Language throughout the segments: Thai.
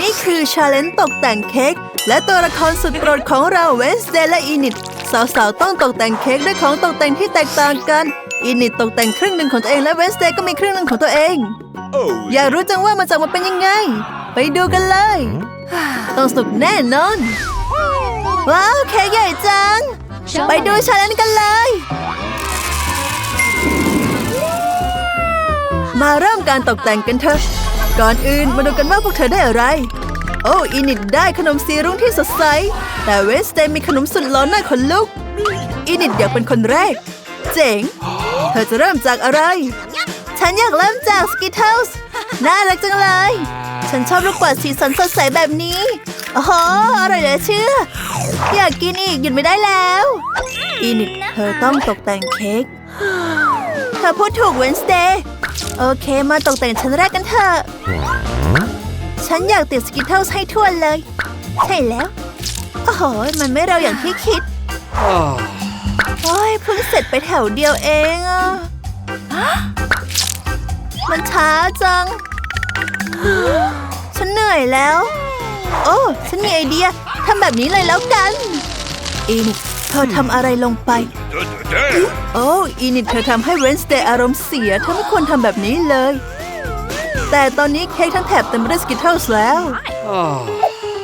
นี่คือชาเลนจ์ตกแต่งเค้กและตัวละครสุดโปรดของเราเวนสเดย์และอินิตสาวๆต้องตกแต่งเค้กด้วยของตกแต่งที่แตกต่างกัน อินิตตกแต่งครึ่งหนึ่งของตัวเองและเวนสเดย์ก็มีครึ่งหนึ่งของตัวเอง Oh, อยากรู้จังว่ามันจะออกมาเป็นยังไง ไปดูกันเลย ต้องสนุกแน่นอน ว้าวเค้กใหญ่จัง ไปดูชาเลนจ์กันเลย มาเริ่มการตกแต่งกันเถอะ ก่อนอื่นมาดูกันว่าพวกเธอได้อะไร โอ้อินิดได้ขนมสีรุ้งที่สดใส แต่เวสเตมีขนมสุดร้อนน่าขนลุก อินิดอยากเป็นคนแรก เจ๋ง เธอจะเริ่มจากอะไร ฉันอยากเริ่มจากสกิทเทิลส์น่ารักจังเลย ฉันชอบลูกปัดสีสันสดใสแบบนี้โอ้โหอร่อยเหลือเชื่อ อยากกินอีกหยุดไม่ได้แล้ว อินิดเธอต้องตกแต่งเค้กเธอพูดถูกเวนสเดย์ โอเคมาตกแต่งชั้นแรกกันเถอะ ฉันอยากติดสกิทเทิลให้ทั่วเลย ใช่แล้ว โอ้โห มันไม่เร็วอย่างที่คิด โอ้ยเพิ่งเสร็จไปแถวเดียวเองอะมันช้าจัง ฉันเหนื่อยแล้ว โอ้ ฉันมีไอเดียทำแบบนี้เลยแล้วกัน อีนิกเธอทำอะไรลงไป damn. โอ้อีนิดเธอทำให้เวนสเดย์อารมณ์เสียเธอไม่ควรทำแบบนี้เลย แต่ตอนนี้เค้กทั้งแถบเต็มไปด้วยสกิทเทิลแล้ว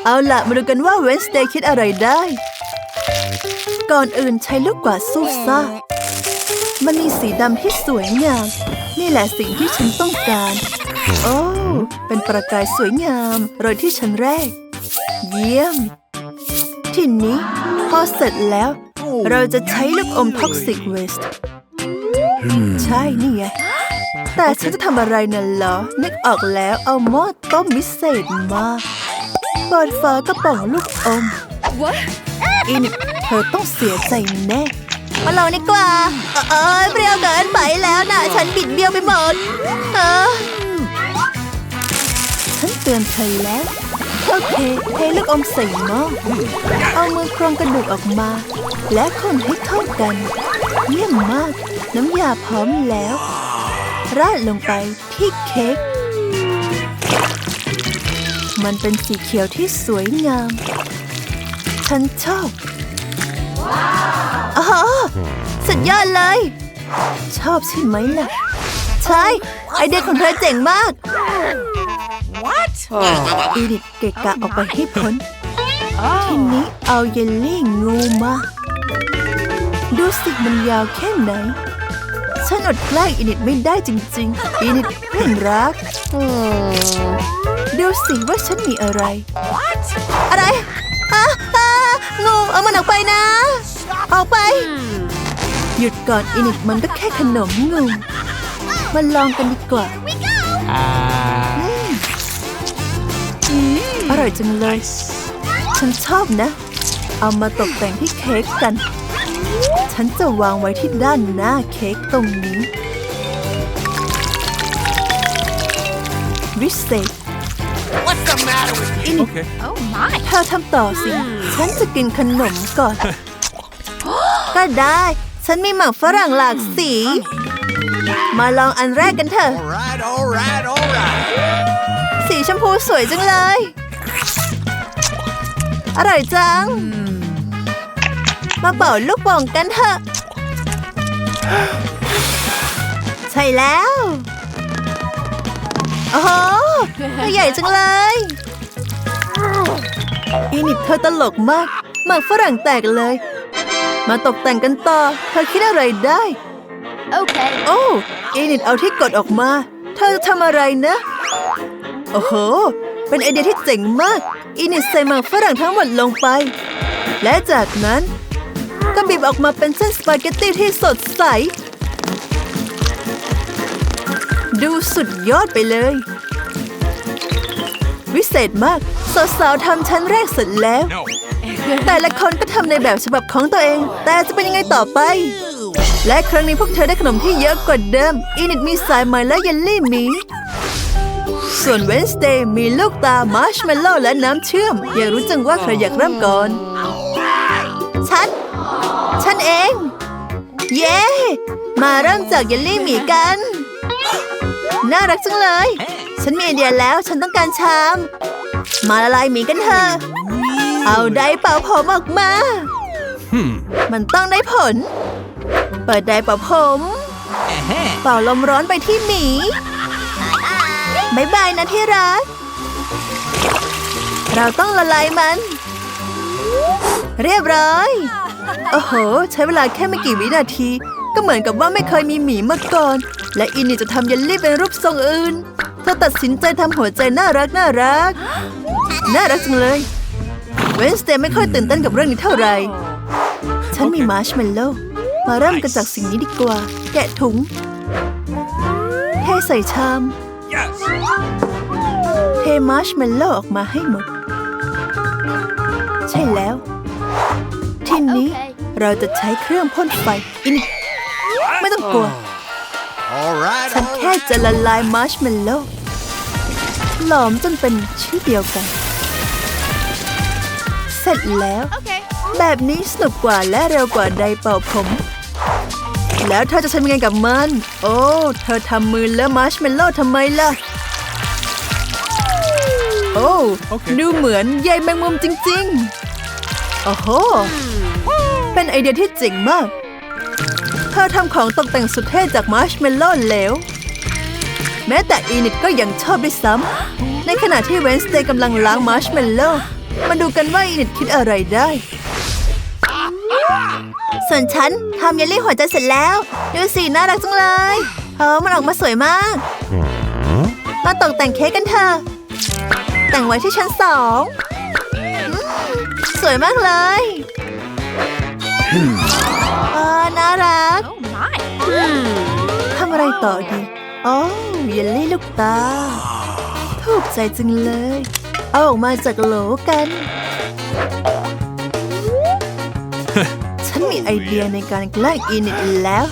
เอาล่ะมาดูกันว่าเวนสเดย์คิดอะไรได้ ก่อนอื่นใช้ลูกกวาดสู้ซ่ามันมีสีดำที่สวยงาม นี่แหละสิ่งที่ฉันต้องการ โอ้ เป็นประกายสวยงามโรยที่ชั้นแรก เยี่ยม ทีนี้ พอเสร็จแล้ว เราจะใช้ลูกอมท็อกซิกเวสต์ใช่นี่ไงแต่ฉันจะทำอะไรน่ะเหรอ นึกออกแล้วเอาหม้อต้มวิเศษมาเปิดฝากระป๋องลูกอม อินเธอต้องเสียใจแน่มาลองดีกว่า เออเปรี้ยวเกินไปแล้วนะฉันบิดเบี้ยวไปหมด เออ ฉันเตือนเธอแล้ว โอเคเทลูกอมใส่หม้อเอามือครองกระดูกออกมา และคนให้เข้ากัน เยี่ยมมาก น้ำยาพร้อมแล้ว ราดลงไปที่เค้กมันเป็นสีเขียวที่สวยงาม ฉันชอบอ๋อสุดยอดเลย ชอบใช่ไหมล่ะ ใช่ ไอเดียของเธอเจ๋งมากอีดิทเกะกะออกไปให้พ้น ทีนี้เอาเยลลี่งูมา ดูสิมันยาวแค่ไหน ฉันอดแกล้งอินิดไม่ได้จริงๆ อินิดเพื่อนรักอืมดูสิว่าฉันมีอะไร อะไรอะอะงูเอามันออกไปนะ ออกไป หยุดก่อนอินิดมันก็แค่ขนมงู มาลองกันดีกว่าอร่อยจังเลย ฉันชอบนะ เอามาตกแต่งที่เค้กกัน ฉันจะวางไว้ที่ด้านหน้าเค้กตรงนี้วิเศษ What's the matter with you? อินิ Okay. Oh my. เธอทำต่อสิ ฉันจะกินขนมก่อน ก็ได้ ฉันมีหมักฝรั่งหลากสี มาลองอันแรกกันเถอะ All right, all right, all right. สีชมพูสวยจังเลย อร่อยจัง มาเป่าลูกโป่งกันเถอะ ใช่แล้ว โอ้โหตัวใหญ่จังเลยอีนิดเธอตลกมาก หมากฝรั่งแตกเลย มาตกแต่งกันต่อ เธอคิดอะไรได้ Okay. โอ้อีนิดเอาที่กดออกมา เธอจะทำอะไรนะ โอ้โห เป็นไอเดียที่เจ๋งมากอีนิดใส่หมากฝรั่งทั้งหมดลงไป และจากนั้นก็บีบออกมาเป็นเส้นสปาเกตตี้ที่สดใส ดูสุดยอดไปเลย วิเศษมาก สาวๆทำชั้นแรกเสร็จแล้ว No. แต่ละคนก็ทำในแบบฉบับของตัวเอง แต่จะเป็นยังไงต่อไป และครั้งนี้พวกเธอได้ขนมที่เยอะกว่าเดิม อินิดมีสายไหมและเยลลี่หมี ส่วนเวนสเดย์มีลูกตามาร์ชเมลโล่และน้ำเชื่อม อยากรู้จังว่าใครอยากเริ่มก่อน ฉัน ฉันเอง เย้ มาเริ่มจากเยลลี่หมีกัน น่ารักจังเลย ฉันมีไอเดียแล้วฉันต้องการชาม มาละลายหมีกันเถอะ เอาไดร์เป่าผมออกมา Hmm. มันต้องได้ผล เปิดไดร์เป่าผม เป่าลมร้อนไปที่หมีบายบายนะที่รัก เราต้องละลายมัน เรียบร้อย โอ้โห ใช้เวลาแค่ไม่กี่วินาที ก็เหมือนกับว่าไม่เคยมีหมีมาก่อน และอินนี่จะทำเยลลี่เป็นรูปทรงอื่น เธอตัดสินใจทำหัวใจน่ารักน่ารัก น่ารักจังเลย เวนสเตย์ไม่ค่อยตื่นเต้นกับเรื่องนี้เท่าไหร่ ฉันมีมาร์ชเมลโล่ มาเริ่มกันจากสิ่งนี้ดีกว่า แกะถุงเทใส่ชาม Yes. เทมาร์ชเมลโล่ออกมาให้หมด ใช่แล้ว ทีนี้เราจะใช้เครื่องพ่นไฟอินไม่ต้องกลัว All right. ฉัน all แค่ right. จะละลายมาร์ชเมลโล่หลอมจนเป็นชิ้นเดียวกัน เสร็จแล้ว แบบนี้สนุกกว่าและเร็วกว่าไดร์เป่าผม แล้วเธอจะทำยังไงกับมัน โอ้ เธอทำมือเลอะมาร์ชเมลโล่ทำไมล่ะ โอ้โอเคดูเหมือนใยแมงมุมจริงๆ โอ้โห เป็นไอเดียที่เจ๋งมาก เธอทำของตกแต่งสุดเท่จากมาร์ชเมลโล่แล้ว แม้แต่อีนิดก็ยังชอบด้วยซ้ำ ในขณะที่เวนสเตย์กำลังล้างมาร์ชเมลโล่มาดูกันว่าอีนิดคิดอะไรได้ ส่วนฉันทำเยลลี่หัวใจเสร็จแล้วดูสิน่ารักจังเลยเออมันออกมาสวยมาก มาตกแต่งเค้กกันเถอะแต่งไว้ที่ชั้นสองสวยมากเลยเออน่ารักทำอะไรต่อดีอ๋อเยลลี่ลูกตาถูกใจจังเลย เอาออกมาจากโหลกัน มีไอเดียในการแกล้งอินิดแล้ว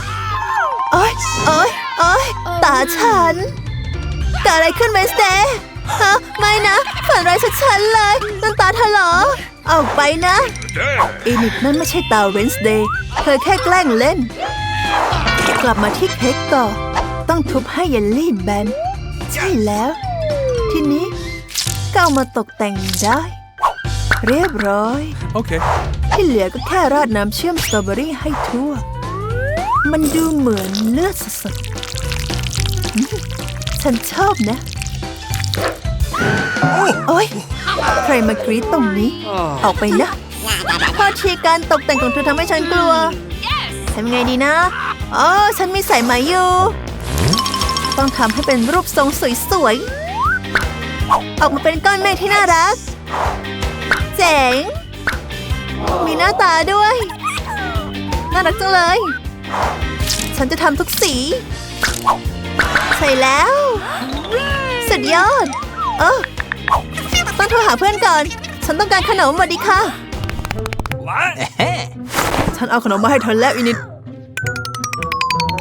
โอ๊ยโอ๊ยโอ๊ยตาฉันเกิดอะไรขึ้นเวนสเตย์ฮะไม่นะฝันร้ายชัดๆเลยนั่นตาเธอเหรอออกไปนะอินิดนั่นไม่ใช่ตาเวนสเดย์เธอแค่แกล้งเล่น กลับมาที่เค้กต่อ ต้องทุบให้เยลลี่แบน ใช่แล้ว ทีนี้ก็ามาตกแต่งได้ เรียบร้อย Okay. ที่เหลือก็แค่ราดน้ำเชื่อมสตรอเบอรี่ให้ทั่ว มันดูเหมือนเลือดสดๆอืมฉันชอบนะ โอ๊ยใครมากรีดตรงนี้ ออกไปนะพอทีการตกแต่งของเธอทำให้ฉันกลัวทำไงดีนะ อ๋อ ฉันมีสายไหมอยู่ ต้องทำให้เป็นรูปทรงสวยๆ ออกมาเป็นก้อนเมฆที่น่ารัก เจ๋ง มีหน้าตาด้วย น่ารักจังเลย ฉันจะทำทุกสีใช่แล้ว สุดยอด เออต้องโทรหาเพื่อนก่อน ฉันต้องการขนมสวัสดีค่ะ What? ฉันเอาขนมมาให้เธอแล้วอินิด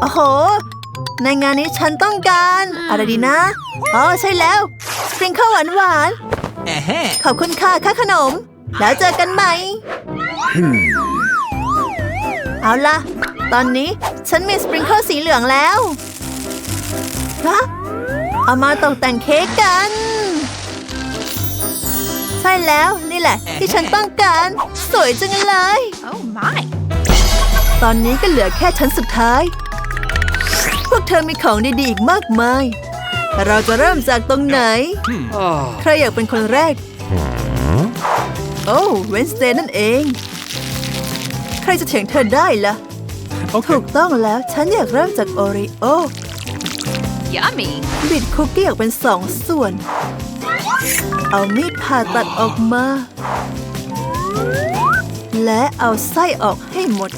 โอ้โห ในงานนี้ฉันต้องการ อะไรดีนะ อ๋อ ใช่แล้ว สปริงเกิลหวานหวานๆขอบคุณค่ะ ค่าขนม แล้วเจอกันใหม่ เอาล่ะ ตอนนี้ฉันมีสปริงเกิลสีเหลืองแล้วฮะเอามาตกแต่งเค้กกัน ใช่แล้วนี่แหละ ที่ฉันต้องการ สวยจังเลย Oh my. ตอนนี้ก็เหลือแค่ชั้นสุดท้าย พวกเธอมีของดีๆอีกมากมาย เราจะเริ่มจากตรงไหน ใครอยากเป็นคนแรก โอ้เวนสเตย์นั่นเอง ใครจะเถียงเธอได้ล่ะถู Okay. กต้องแล้วฉันอยากเริ่มจากโอริโอ Yummy. บิดคุกกี้ออกเป็นสองส่วน เอามีดผ่าตัดออกมา และเอาไส้ออกให้หมด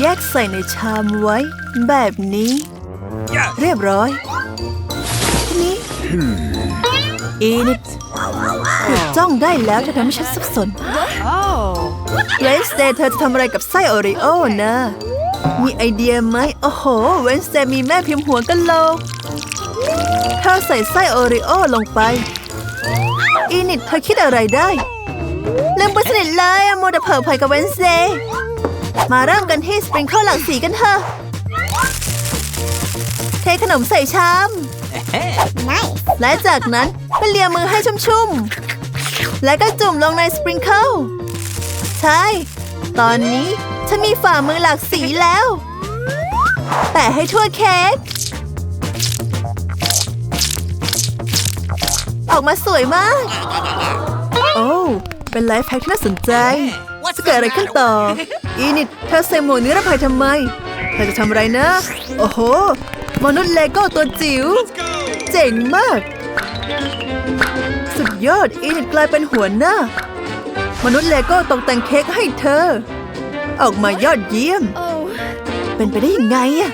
แยกใส่ในชามไว้ แบบนี้ Yes. เรียบร้อย ทีนี้อีนิดหยุดจ้องได้แล้วเธอทำให้ฉันสับสน Oh. เวนสเตย์เธอจะทำอะไรกับไส้โอริโอนะ มีไอเดียไหมโอ้โห เวนสเตย์มีแม่พิมพ์หัวกันโหลกเธอใส่ไส้โอริโอลงไป อีนิดเธอคิดอะไรได้ลืมไปสนิทเลยอะโมวแต่เผลอเพยกับเวนสเตย์มาเริ่มกันที่สปริงเกิลหลากสีกันเถอะเทขนมใส่ชาม และจากนั้นก็ก็เลียมือให้ชุ่มๆ และก็จุ่มลงในสปริงเกิลใช่ ตอนนี้ฉันมีฝ่ามือหลากสีแล้ว แปะให้ทั่วเค้ก ออกมาสวยมาก โอ้เป็นไลฟ์แพ็กที่น่าสนใจ จะเกิดอะไรขึ้นต่อ อีนิดเธอใส่หมวกนิรภัยทำไม เธอจะทำอะไรนะ โอ้โห มนุษย์เลโก้ตัวจิ๋ว เจ๋งมาก ยอดอีนิดกลายเป็นหัวหน้า มนุษย์เลโก้ตกแต่งเค้กให้เธอ ออกมายอดเยี่ยม Oh. เป็นไปได้ยังไงอะ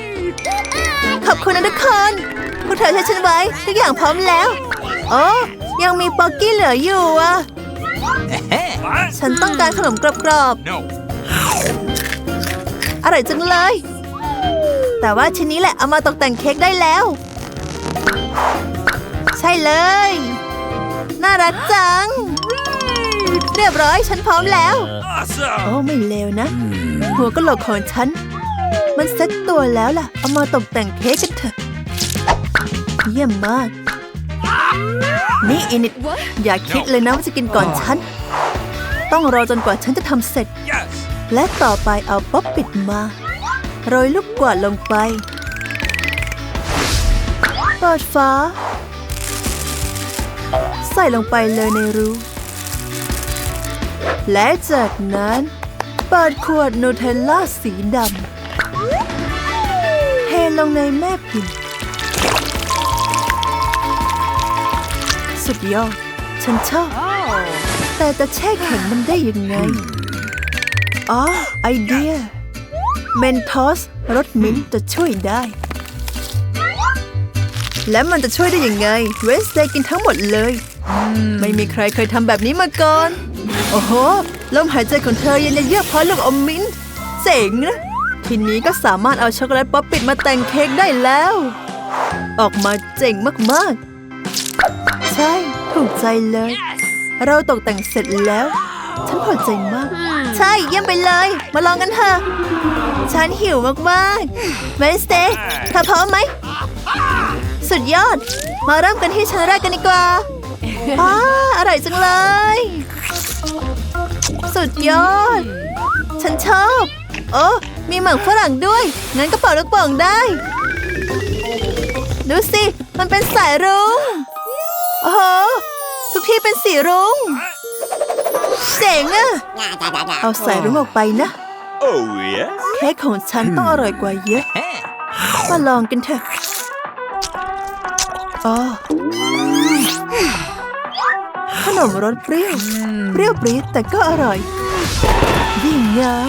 ขอบคุณนะทุกคนพวกเธอช่วยฉันไว้ทุกอย่างพร้อมแล้ว โอ้ยังมีป๊อกกี้เหลืออยู่อะ What? ฉันต้องการขนมกรอบ No. ๆอร่อยจังเลย แต่ว่าชิ้นนี้แหละเอามาตกแต่งเค้กได้แล้ว ใช่เลย น่ารักจัง เรียบร้อยฉันพร้อมแล้ว โอ้ Awesome. ไม่เลวนะ หัวกะโหลกของฉัน มันเซ็ตตัวแล้วล่ะ เอามาตกแต่งเค้กกันเถอะ เยี่ยมมาก นี่อินิด What? อย่าคิดเลยนะว่าจะกินก่อนฉัน ต้องรอจนกว่าฉันจะทำเสร็จ Yes. และต่อไปเอาป๊อปปิดมา โรยลูกกวาดลงไปเปิดฟ้า ใส่ลงไปเลยในรูและจากนั้นเปิดขวดนูเทลล่าสีดำ เทลงในแม่พิมพ์ สุดยอด ฉันชอบ Oh. แต่จะแช่แข็งมันได้ยังไง อ๋อ ไอเดีย เมนทอสรสมิ้นจะช่วยได้ และมันจะช่วยได้ยังไง เวสเดกินทั้งหมดเลย ไม่มีใครเคยทำแบบนี้มาก่อน โอ้โห ลมหายใจของเธอเย็นและเยือกเพราะลูกอมมิ้นท์เจ๋งนะ ทีนี้ก็สามารถเอาช็อกโกแลตป๊อปปิดมาแต่งเค้กได้แล้ว ออกมาเจ๋งมากๆ ใช่ ถูกใจเลย Yes. เราตกแต่งเสร็จแล้ว ฉันพอใจมาก Hmm. ใช่เยี่ยมไปเลย มาลองกันเถอะ ฉันหิวมากๆเวนสเตย์เธอพร้อมไหม สุดยอด มาเริ่มกันที่ชั้นแรกกันดีกว่า อ้าอร่อยจังเลย สุดยอด ฉันชอบ โอ้มีหมักฝรั่งด้วย งั้นก็เป่าลูกโป่งได้ ดูสิ มันเป็นสายรุ้งโอ้โหทุกที่เป็นสีรุ้งเจ๋งอะเอาสายรุ้งออกไปนะ Oh, yes. เค้กของฉันต้องอร่อยกว่าเยอะ มาลองกันเถอะอ๋อ นมรสเปรี้ยว เปรี้ยวปรี๊ดแต่ก็อร่อยดีงาม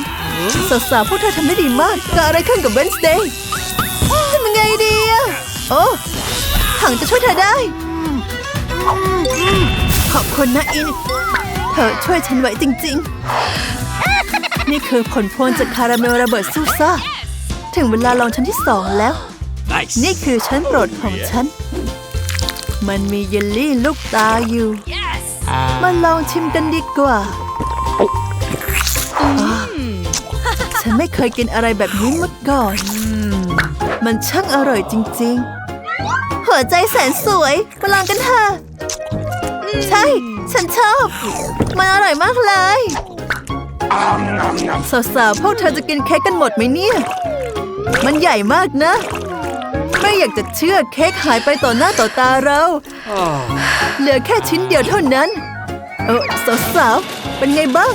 สาวๆพวกเธอทำได้ดีมากเกิดอะไรขึ้นกับเวนสเดย์ทำยังไงดีอะโอ้ถังจะช่วยเธอได้ ขอบคุณนะอิน เธอช่วยฉันไว้จริง ๆ นี่คือผลพวงจากคาราเมลระเบิดซูซ่า ถึงเวลาลองชั้นที่สองแล้ว Nice. นี่คือชั้นโปรดของฉัน มันมีเยลลี่ลูกตาอยู่ Yes. มาลองชิมกันดีกว่าอ่า ฉันไม่เคยกินอะไรแบบนี้มาก่อน มันช่างอร่อยจริง ๆ หัวใจแสนสวย มาลองกันเถอะ ใช่ ฉันชอบ มันอร่อยมากเลย สาวๆพวกเธอจะกินเค้กกันหมดไหมเนี่ย มันใหญ่มากนะ ไม่อยากจะเชื่อเค้กหายไปต่อหน้าต่อตาเรา เหลือแค่ชิ้นเดียวเท่านั้น เออสาวๆเป็นไงบ้าง